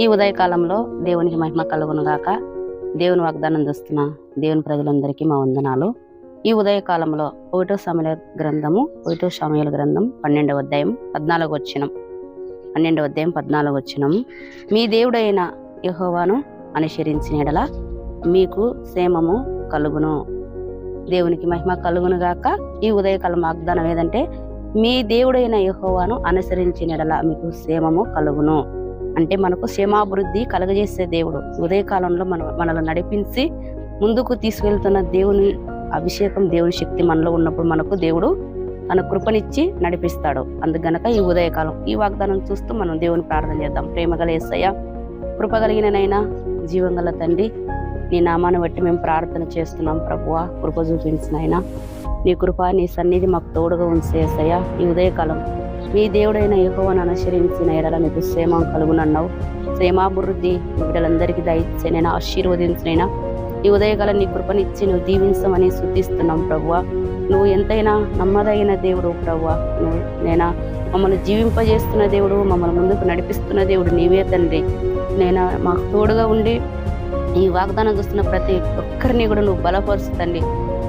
ఈ ఉదయకాలంలో దేవునికి మహిమ కలుగును గాక దేవుని వాగ్దానం చూస్తున్న దేవుని ప్రజలందరికీ మా వందనాలు. ఈ ఉదయకాలంలో ఒకటో సమయ గ్రంథము ఒకటో సమయాల గ్రంథం పన్నెండవ అధ్యాయం పద్నాలుగు వచ్చినం పన్నెండవ అధ్యాయం పద్నాలుగు వచ్చినం మీ దేవుడైన యహోవాను అనుసరించిన ఎడల మీకు క్షేమము కలుగును. దేవునికి మహిమ కలుగును గాక ఈ ఉదయకాలం వాగ్దానం ఏదంటే మీ దేవుడైన యహోవాను అనుసరించిన ఎడల మీకు క్షేమము కలుగును. అంటే మనకు క్షేమాభివృద్ధి కలుగజేసే దేవుడు. ఉదయకాలంలో మన మనల్ని నడిపించి ముందుకు తీసుకెళ్తున్న దేవుని అభిషేకం దేవుని శక్తి మనలో ఉన్నప్పుడు మనకు దేవుడు తన కృపనిచ్చి నడిపిస్తాడు. అందుకనక ఈ ఉదయకాలం ఈ వాగ్దానం చూస్తూ మనం దేవుని ప్రార్థన చేద్దాం. ప్రేమగల ఏసయ్య కృప జీవం జీవంగల తండ్రి నీ నామాన్ని బట్టి మేము ప్రార్థన చేస్తున్నాం ప్రభువా. కృప చూపించినైనా నీ కృప నీ సన్నిధి మాకు తోడుగా ఉంచేసయ్యా ఈ ఉదయకాలం మీ దేవుడైన యహోవను అనుసరించిన ఎడల మీకు క్షేమం కలుగునన్నావు. క్షేమాభివృద్ధి బిడ్డలందరికీ దయచేనైనా ఆశీర్వదించినైనా ఈ ఉదయగల నీ కృపనిచ్చి నువ్వు దీవించమని శుద్ధిస్తున్నాం ప్రభువా. నువ్వు ఎంతైనా నమ్మదైన దేవుడు ప్రభువా. నువ్వు నేనా మమ్మల్ని జీవింపజేస్తున్న దేవుడు మమ్మల్ని ముందుకు నడిపిస్తున్న దేవుడు నీవే తండ్రి. నేను మాకు తోడుగా ఉండి ఈ వాగ్దానం చూస్తున్న ప్రతి ఒక్కరిని కూడా నువ్వు బలపరుస్తుంది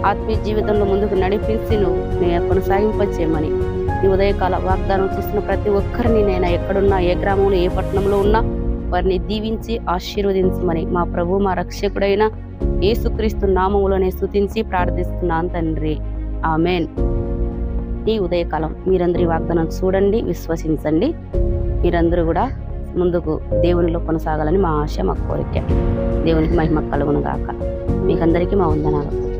ఆత్మీయ జీవితంలో ముందుకు నడిపించి నువ్వు నేను కొనసాగింపచేయమని ఈ ఉదయకాల వాగ్దానం చేసిన ప్రతి ఒక్కరిని నేను ఎక్కడున్నా ఏ గ్రామంలో ఏ పట్టణంలో ఉన్నా వారిని దీవించి ఆశీర్వదించమని మా ప్రభు మా రక్షకుడైన ఏసుక్రీస్తు నామములోనే స్థుతించి ప్రార్థిస్తున్నాను తండ్రి. ఆమెన్. ఈ ఉదయకాలం మీరందరి వాగ్దానం చూడండి విశ్వసించండి. మీరందరూ కూడా ముందుకు దేవునిలో కొనసాగాలని మా ఆశ మా కోరిక. దేవునికి మహిమ కలుగును గాక. మీకందరికీ మా వందనాలు.